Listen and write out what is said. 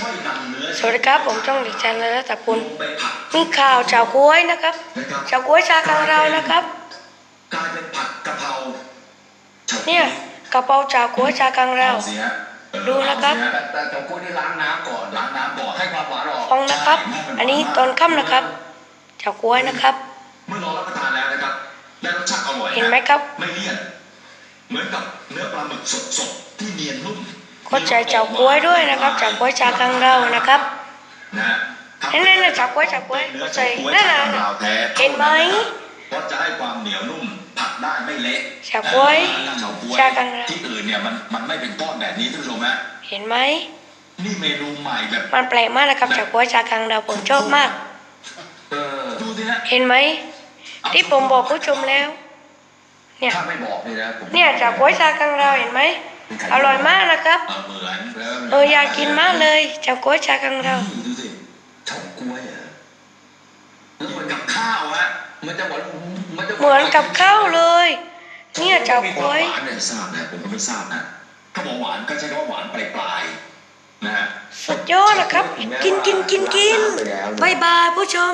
ค่อยนำเนื้อสวัสดีครับ ผมจ้องเด็กชายนรัตพุลลงไปผัดมีข่าวชาวกล้วยนะครับนะครับชาวกล้วยชากังเรานะครับกลายเป็นผัดกะเพราฉาก๊วเนี่ยกระเพราชาวกล้วยชากังเราอสิฮะเออดูนะครับเอาสิฮแต่แต่เจ้ากุ้ยนี่ล้างน้ำก่อนล้างน้ำก่อนให้ความหวานออกฟองนะครับ อันนี้ตอนค่ำนะครับชาวกล้วยนะครับเมื่อลองรับประทานแล้วนะครับได้รสชาติอร่อยะเห็นไหมครับ ไม่เลี่ยนเหมือนกับเนื้อปลาหมึกสดๆที่เนียนนุ่ม ก็ใช้ชาวกล้วยด้วยนะครับชาวกล้วยชากังเรานะครับนะฮะนั่นๆๆชาวกล้วยชาวกล้วยเนื้อใส่ชาวกล้วยนั่นชาน่ะกังราวแท้เห็นไหมเพราะจะให้ความเหนียวนุ่มผัดได้ไม่เละชาวกล้วยถ้าชาวกล้วยชากังราวที่อื่นเนี่ยมันมันไม่เป็นก้อนแบบนี้ท่านผู้ชมฮะเห็นไหมนี่เมนูใหม่แบบมันแปลกมากนะครับชาวกล้วยชากังเราผมชอบมากเออดูสิฮะเห็นไหมที่ผมบอกผู้ชมแล้ว เนี่ยถ้าไม่บอกนี่นะผมเนี่ยชาวกล้วยชากังเราเห็นไหม อร่อยมากนะครับ เออเหมือนแล้วเอออยากกินมากเลยชาวกล้วยชากังเรานี่ดูสิเฉาก๊วยอะแล้วเหมือนกับข้าวฮะมันจะหวานมันจะเหมือนกับข้าวเลย เนี่ยชาวกล้วยหวานเนี่ยทราบนะผมก็ไม่ทราบนะถ้าบอกหวานก็ใช้คำว่าหวานปลายๆนะฮะสุดยอดนะครับ กินกินกินกินบายบายผู้ชม